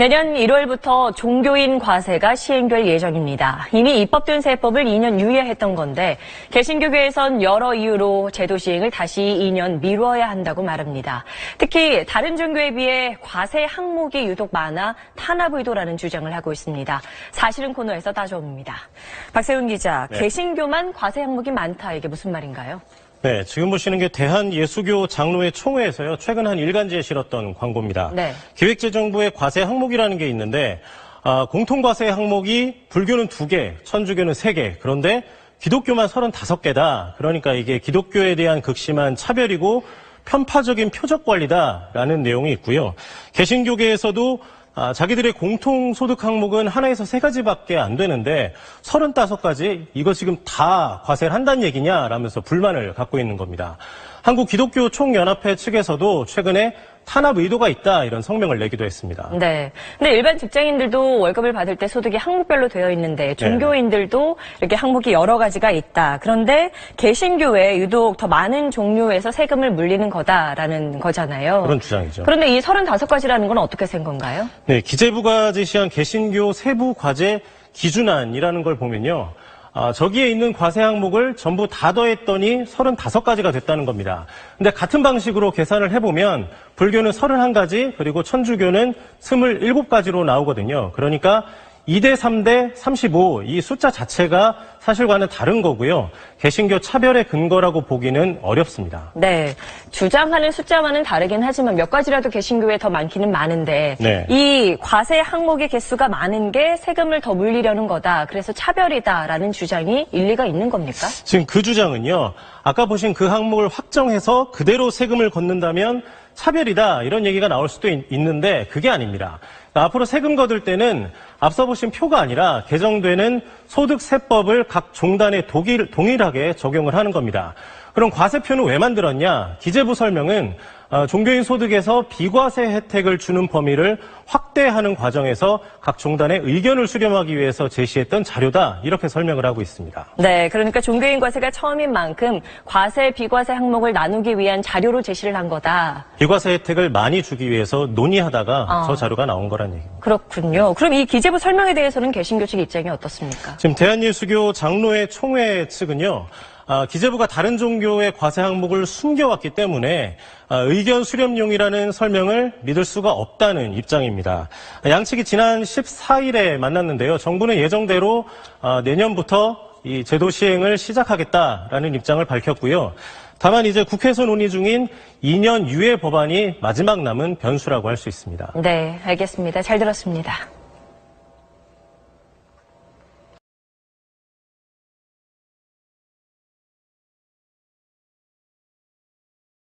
내년 1월부터 종교인 과세가 시행될 예정입니다. 이미 입법된 세법을 2년 유예했던 건데 개신교계에선 여러 이유로 제도 시행을 다시 2년 미뤄야 한다고 말합니다. 특히 다른 종교에 비해 과세 항목이 유독 많아 탄압 의도라는 주장을 하고 있습니다. 사실은 코너에서 따져옵니다. 박세훈 기자, 네. 개신교만 과세 항목이 많다 이게 무슨 말인가요? 네, 지금 보시는 게 대한예수교 장로회 총회에서요, 최근 한 일간지에 실었던 광고입니다. 네. 기획재정부의 과세 항목이라는 게 있는데, 아, 공통과세 항목이 불교는 두 개, 천주교는 세 개, 그런데 기독교만 35개다. 그러니까 이게 기독교에 대한 극심한 차별이고 편파적인 표적 관리다라는 내용이 있고요. 개신교계에서도 아, 자기들의 공통 소득 항목은 하나에서 세 가지밖에 안 되는데 35가지 이거 지금 다 과세를 한다는 얘기냐라면서 불만을 갖고 있는 겁니다. 한국 기독교 총연합회 측에서도 최근에 탄압 의도가 있다 이런 성명을 내기도 했습니다. 네. 근데 일반 직장인들도 월급을 받을 때 소득이 항목별로 되어 있는데 종교인들도 이렇게 항목이 여러 가지가 있다. 그런데 개신교에 유독 더 많은 종류에서 세금을 물리는 거다라는 거잖아요. 그런 주장이죠. 그런데 이 35가지라는 건 어떻게 센 건가요? 네, 기재부가 제시한 개신교 세부 과제 기준안이라는 걸 보면요. 아, 저기에 있는 과세 항목을 전부 다 더했더니 35가지가 됐다는 겁니다. 근데 같은 방식으로 계산을 해보면 불교는 31가지, 그리고 천주교는 27가지로 나오거든요. 그러니까 2대 3대 35, 이 숫자 자체가 사실과는 다른 거고요. 개신교 차별의 근거라고 보기는 어렵습니다. 네. 주장하는 숫자와는 다르긴 하지만 몇 가지라도 개신교에 더 많기는 많은데 네. 이 과세 항목의 개수가 많은 게 세금을 더 물리려는 거다. 그래서 차별이다라는 주장이 일리가 있는 겁니까? 지금 그 주장은요, 아까 보신 그 항목을 확정해서 그대로 세금을 걷는다면 차별이다, 이런 얘기가 나올 수도 있, 는데 그게 아닙니다. 그러니까 앞으로 세금 거둘 때는 앞서 보신 표가 아니라 개정되는 소득세법을 각 종단에 독일, 동일하게 적용을 하는 겁니다. 그럼 과세표는 왜 만들었냐? 기재부 설명은 어, 종교인 소득에서 비과세 혜택을 주는 범위를 확대하는 과정에서 각 종단의 의견을 수렴하기 위해서 제시했던 자료다 이렇게 설명을 하고 있습니다. 네, 그러니까 종교인 과세가 처음인 만큼 과세, 비과세 항목을 나누기 위한 자료로 제시를 한 거다. 비과세 혜택을 많이 주기 위해서 논의하다가 아. 저 자료가 나온 거란 얘기입니다. 그렇군요. 그럼 이 기재부 설명에 대해서는 개신교 측 입장이 어떻습니까? 지금 대한예수교 장로회 총회 측은요. 아, 기재부가 다른 종교의 과세 항목을 숨겨왔기 때문에 아, 의견 수렴용이라는 설명을 믿을 수가 없다는 입장입니다. 양측이 지난 14일에 만났는데요. 정부는 예정대로 아, 내년부터 이 제도 시행을 시작하겠다라는 입장을 밝혔고요. 다만 이제 국회에서 논의 중인 2년 유예 법안이 마지막 남은 변수라고 할 수 있습니다. 네, 알겠습니다. 잘 들었습니다.